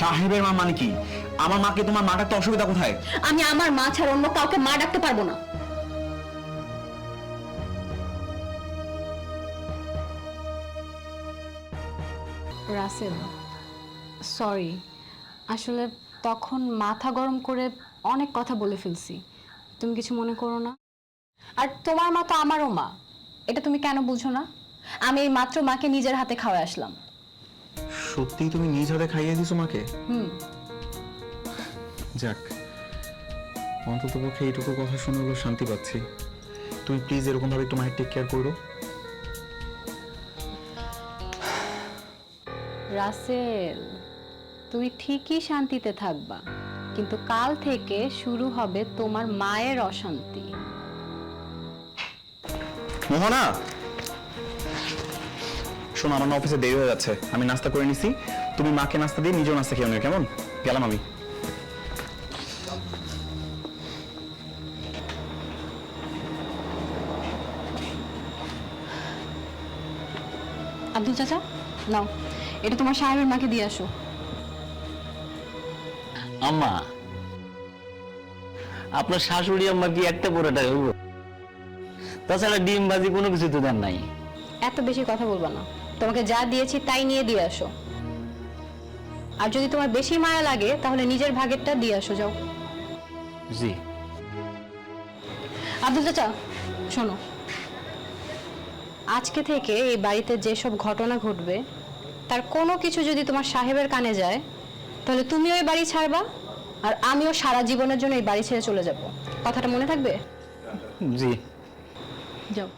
সাহেবের মা মানে কি? আমার মাকে তোমার মা ডাকতে অসুবিধা কোথায়? আমি আমার মা ছাড়া অন্য কাউকে মা ডাকতে পারব না। রাসেল সরি আসলে তখন মাথা গরম করে অনেক কথা বলে ফেলছি। তুমি কিছু মনে করো না? আর তোমার মা তো আমারও মা। এটা তুমি কেন বুঝো না? আমি এই মাত্র মাকে নিজের হাতে খাওয়াই আসলাম। সত্যি তুমি নিজ হাতে খাইয়ে দিছো মাকে? হুম। যাক অন্তত পক্ষে এইটুকু কথা শুনে হলো শান্তি পাচ্ছি। তুমি প্লিজ এরকম ভাবে একটু মায়ের টেক কেয়ার করো। রাসেল তুমি ঠিকই শান্তিতে থাকবা কিন্তু কাল থেকে শুরু হবে তোমার মায়ের অশান্তি। মোহনা! শোনো আমার না অফিসে দেরি হয়ে যাচ্ছে। আমি নাস্তা করে নিছি। তুমি মাকে নাস্তা দিয়ে নিজেও নাস্তা খেয়ে নিও কেমন? গেলাম আমি। আব্দুল চাচা নাও। এটা তোমার সাহেবের মাকে দিয়ে আসো। আম্মা আপনার শাশুড়ি আম্মা কি একটা পুরোটা হইব তাছাড়া ডিম ভাজি কোনো কিছু তো দেন নাই। এত বেশি কথা বলবা না। তোমাকে যা দিয়েছি তাই নিয়ে দিয়ে আসো। আর যদি তোমার বেশি মায়া লাগে তাহলে নিজের ভাগেরটা দিয়ে আসো যাও। জি। আব্দুল চাচা শোনো। আজকে থেকে এই বাড়িতে যেসব ঘটনা ঘটবে তার কোনো কিছু যদি তোমার সাহেবের কানে যায় তাহলে তুমিও এই বাড়ি ছাড়বা আর আমিও সারা জীবনের জন্য এই বাড়ি ছেড়ে চলে যাব। কথাটা মনে থাকবে? জি। যাও।